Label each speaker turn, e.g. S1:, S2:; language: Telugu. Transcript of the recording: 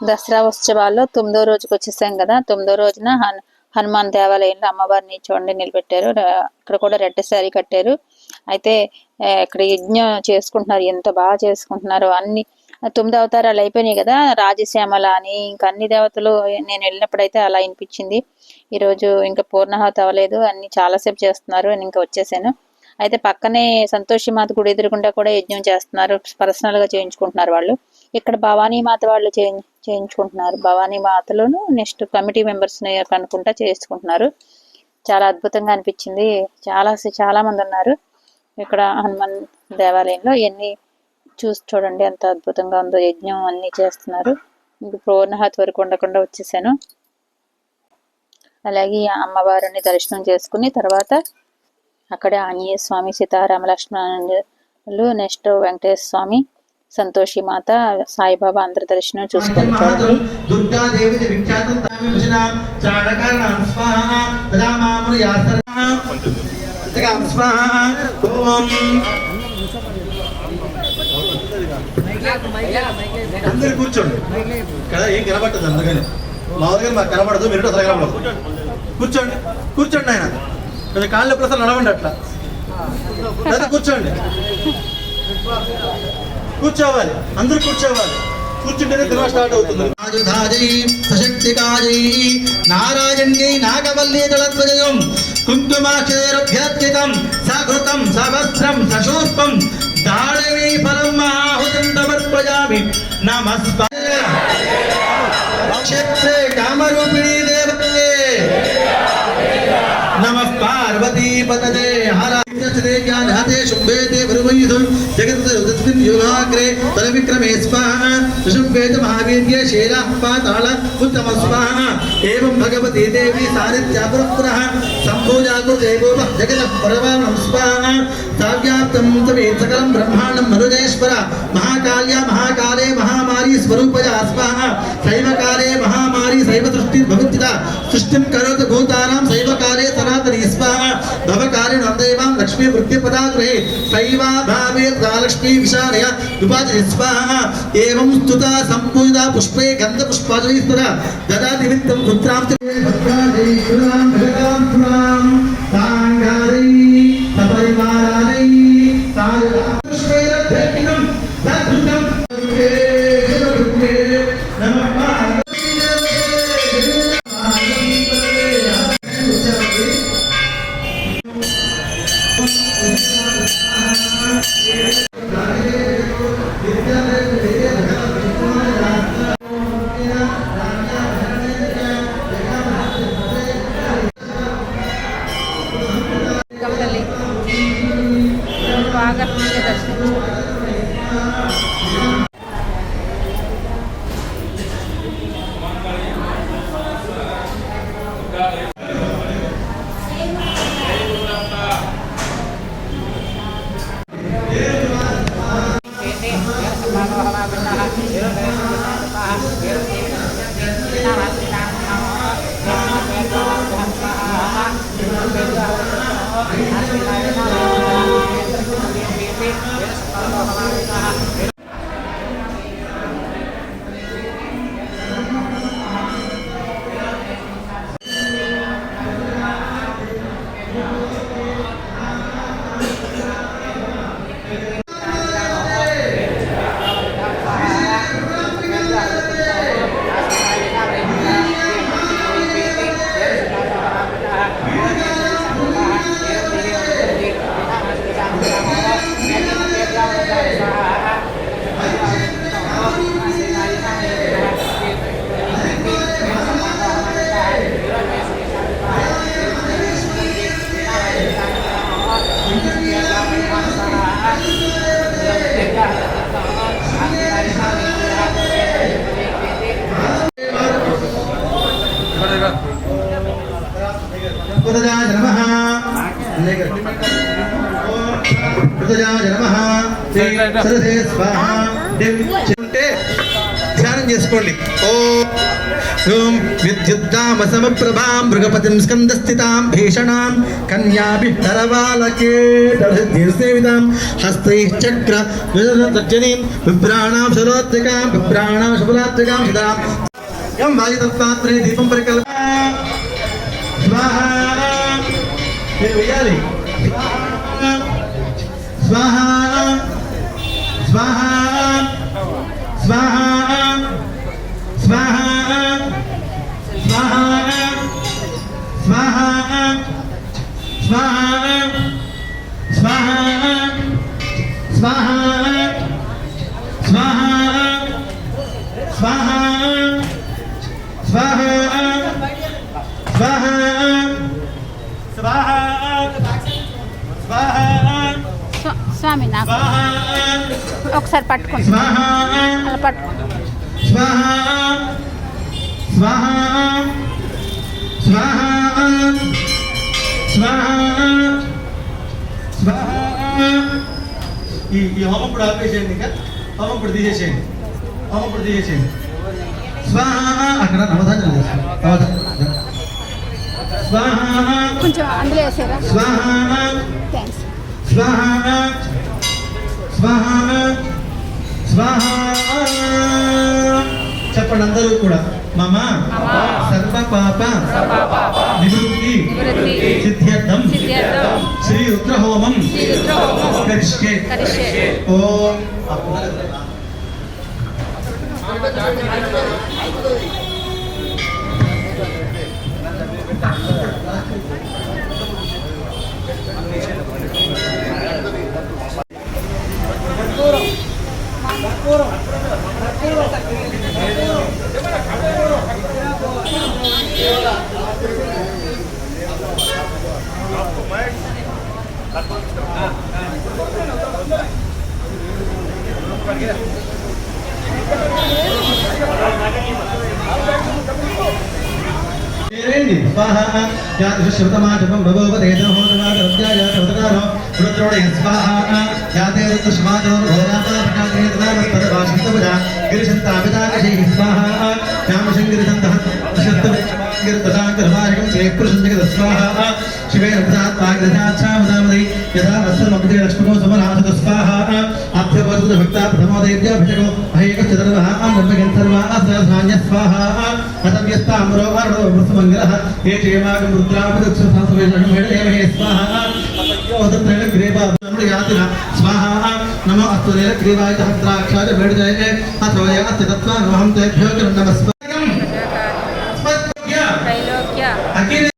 S1: దసరా ఉత్సవాల్లో తొమ్మిదో రోజుకి వచ్చేసాం కదా. తొమ్మిదో రోజున హన్ హనుమాన్ దేవాలయంలో అమ్మవారిని చూడండి నిలబెట్టారు. అక్కడ ఇక్కడ కూడా రెడ్ శారీ కట్టారు. అయితే ఇక్కడ యజ్ఞం చేసుకుంటున్నారు. ఎంత బాగా చేసుకుంటున్నారు అన్ని. తొమ్మిది అవతారాలు అయిపోయినాయి కదా. రాజశ్యామల అని ఇంకా అన్ని దేవతలు నేను వెళ్ళినప్పుడు అయితే అలా అనిపించింది ఈరోజు ఇంకా పూర్ణాహత అవ్వలేదు అన్ని చాలాసేపు చేస్తున్నారు అని ఇంకా వచ్చేసాను. అయితే పక్కనే సంతోషి మాత గుడి ఎదురుగుండా కూడా యజ్ఞం చేస్తున్నారు. పర్సనల్గా చేయించుకుంటున్నారు వాళ్ళు. ఇక్కడ భవానీ మాత వాళ్ళు చేయి- చేయించుకుంటున్నారు. భవానీ మాతలోను నెక్స్ట్ కమిటీ మెంబర్స్ కనుక్కుంటా చేసుకుంటున్నారు చాలా అద్భుతంగా అనిపించింది. చాలా చాలా మంది ఉన్నారు. ఇక్కడ హనుమాన్ దేవాలయంలో ఇవన్నీ చూసి చూడండి ఎంత అద్భుతంగా ఉందో యజ్ఞం అన్ని చేస్తున్నారు. ఇంక పూర్ణహాత్ వరకు ఉండకుండా వచ్చేసాను. అలాగే అమ్మవారిని దర్శనం చేసుకుని తర్వాత అక్కడే ఆంజనేయ స్వామి సీతారామ లక్ష్మణులు నెక్స్ట్ వెంకటేశ్వర స్వామి సంతోషి మాత సాయిబాబా అందరి దర్శనం చూసుకొని
S2: అందరు కూర్చోండి. ఇక్కడ ఏం కనబట్టదు అందుకని మామూలుగా మాకు కనబడదు మీరు అసలు కనబడదు. కూర్చోండి కూర్చోండి ఆయన కొంచెం కాళ్ళు ఎప్పుడు అసలు నడవండి అట్లా. కూర్చోండి. కూర్చోవాలి అందరూ కూర్చోవాలి కూర్చుంటేనే సినిమా స్టార్ట్ అవుతుంది రాజుధాజై సశక్తికాజై నారాయణ్యై నాగవల్లి దళధ్వజం కుంకుమాక్షరభ్యర్చితం సకృతం సవస్త్రం సశూర్పం దాళవీ ఫలం ఆహుతం సమర్పయామి నమస్కార క్షేత్రే కామరూపిణీ దేవతే नमः पार्वती पतते हर चले ज्ञानहते शुम्भे ते वरुवैधुं जगत् तस्मिन् తలవిక్రమే స్వాహ ఋషభ్యేత మహావీర్య శైలా పాతాళ ఉత్తమ స్వాహ ఏం భగవతి దేవి సారిత్యాపురపుర సంభూజాగృదేవోప జగత పరమాణం స్వాహ సావ్యాప్తం తవేత్ సకలం బ్రహ్మాండం మరుజేశ్వర మహాకాల్య మహాకాలే మహామారి స్వరూపజ స్వాహ శైవకాలే మహామారి శైవ సృష్టి భవిత్యత సృష్టిం కరోతు భూతానా మహాలక్ష్మి వృత్తిపదాగ్రహే సైవా భావే ప్రాలక్ష్మీ విశాలయ విపాచయ స్వాహ ఏవం స్థుత సంపూజిత
S1: పుష్పే గంధ పుష్పాజలీశ్వర
S2: దదా నిమిత్తం పుత్రాంతి సపరివారాలై తారుష్వేర ధర్మిణం సద్భుతం ఉంటే ధ్యానం చేసుకోండి. ఓ ఓం విద్యుద్ధామ సమప్రభాం మృగపతిం స్కందస్థితాం భీషణాం కన్యాభి నరవాలకే సేవితాం హస్తైశ్చక్ర విజనీం బిభ్రాణాం శరోత్రికాం బిభ్రాణాం శుభలాత్రికాం సుతాం ఎం వాయుతత్వాత్రే దీపం పరికల్ప. స్వాహ. వేయాలి స్వాహ స్వాహ స్వాహ స్వాహ స్వాహ స్వాహ స్వాహ స్వాహ స్వాహ స్వాహ స్వాహ స్వాహ స్వాహ స్వాహ స్వాహ
S1: స్వా- స్వామి నాకు ఒకసారి పట్టుకోండి అలా పట్టుకోండి
S2: ఈ ఈ హోమం ఇప్పుడు ఆపేసేయండి ఇంకా హోమం ఇప్పుడు తీసేసేయండి హోమం ఇప్పుడు తీసేసేయండి స్వాహ అక్కడ స్వాహ
S1: కొంచెం అందులో వేసారా
S2: స్వాహ
S1: థ్యాంక్స్
S2: స్వాహ స్వాహ స్వాహ. చెప్పండి అందరూ కూడా. మమ సర్వ పాప నివృత్తి సిద్ధ్యర్థం శ్రీ రుద్రహోమం కరిష్యే. ఓం పేరేంటి శృతమాజపం భవోపదేశోదమాదృత్యాయాతకారో రుద్రోడయ స్వాహ యాతే రుద్రస్మాదో భోగాపాపకారేతరామస్తరవాసింతపుజా గిరిశంతాపితాకశై స్వాహ శ్యామశంగిరిసంతః శత్రుగిరితసాంగరమారికం చేపురుషం జగదస్వాహ శివే రథాత్మాగ్రథాచ్ఛామ यदा अस्य मग्धे लक्ष्मणो समनाथत स्वाहा आद्यवसुत भक्ता प्रथमोदयत्याभिषेको अहेकश्चतर्वः आनन्दगन् सर्वा असधान्य स्वाहा अतव्यस्ताम्रो वर्णो वृत्तमङ्गलः ये चेमागं रुद्रापदक्षसंसवेषणमेडयमहे स्वाहा अतयोदत्रैलग्रेवा यातिना स्वाहा नमो अस्तु नीलग्रीवाय सहस्राक्षाय भेडजये अथो याति तत्त्वा नमहं तेभ्यो नमस्वा